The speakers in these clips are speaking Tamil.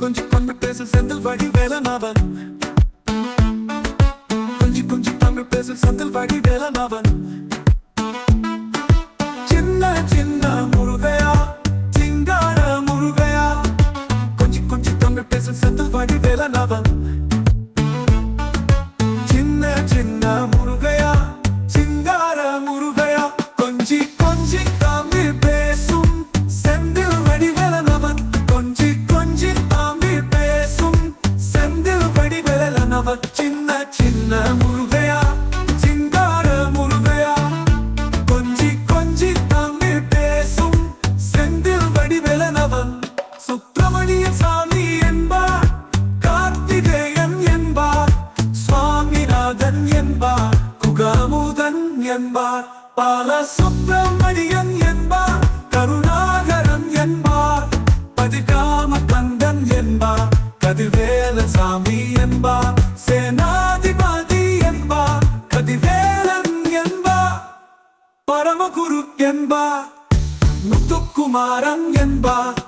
கொஞ்சி தமிழ் பேசு செந்தில் வழி வேலனாவன். கொஞ்சி கொஞ்சி தமிழ் பேசு செந்தில் வழி வேலனாவன். சின்ன சின்ன முருகையா? சிங்கார முருகையா? கொஞ்சி கொஞ்சி தமிழ் பேசும் செந்தில் வடிவேலனவன். சுப்பிரமணிய சாமி என்பார் கார்த்திகேயன் என்பார் சுவாமிநாதன் என்பார் குகாமுதன் என்பார் பால சுப்பிரமணியன் என்பார். என்பா என்பார் முத்துக்குமாரன் என்பார்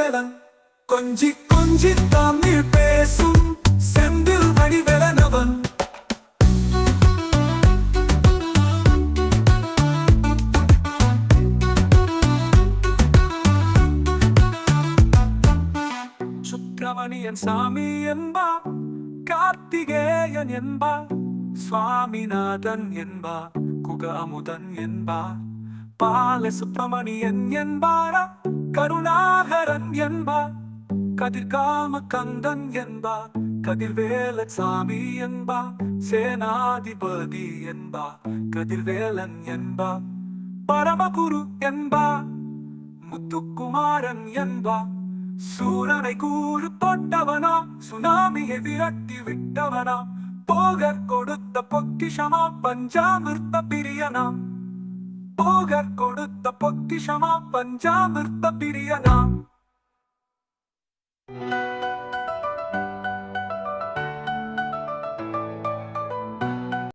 வடிவேலன். கொஞ்சி கொஞ்சி தமிழ் பேசும் செந்தில் வடிவேலன் அவன் சுப்பிரமணியன் சாமி என்பா கார்த்திகேயன் என்பா சுவாமிநாதன் என்பா குக அமுதன் என்பார் பால சுப்பிரமணியன் என்பாரா? கருணாகரன் என்பார் கதிர்காம கந்தன் என்பார் கதிர்வேல சாமி என்பார் சேனாதிபதி என்பார் கதிர்வேலன் என்பார் பரமகுரு என்பார் முத்துக்குமாரன் என்பார் சூரனை கூறு தொட்டவனா சுனாமியை விரட்டி விட்டவனா போகர் கொடுத்த பொக்கிஷமா பஞ்சாமிர்த்த பிரியனா. போகர் கொடுத்த பொக்கிஷமா பஞ்சாமிர்த்த பிரியனா?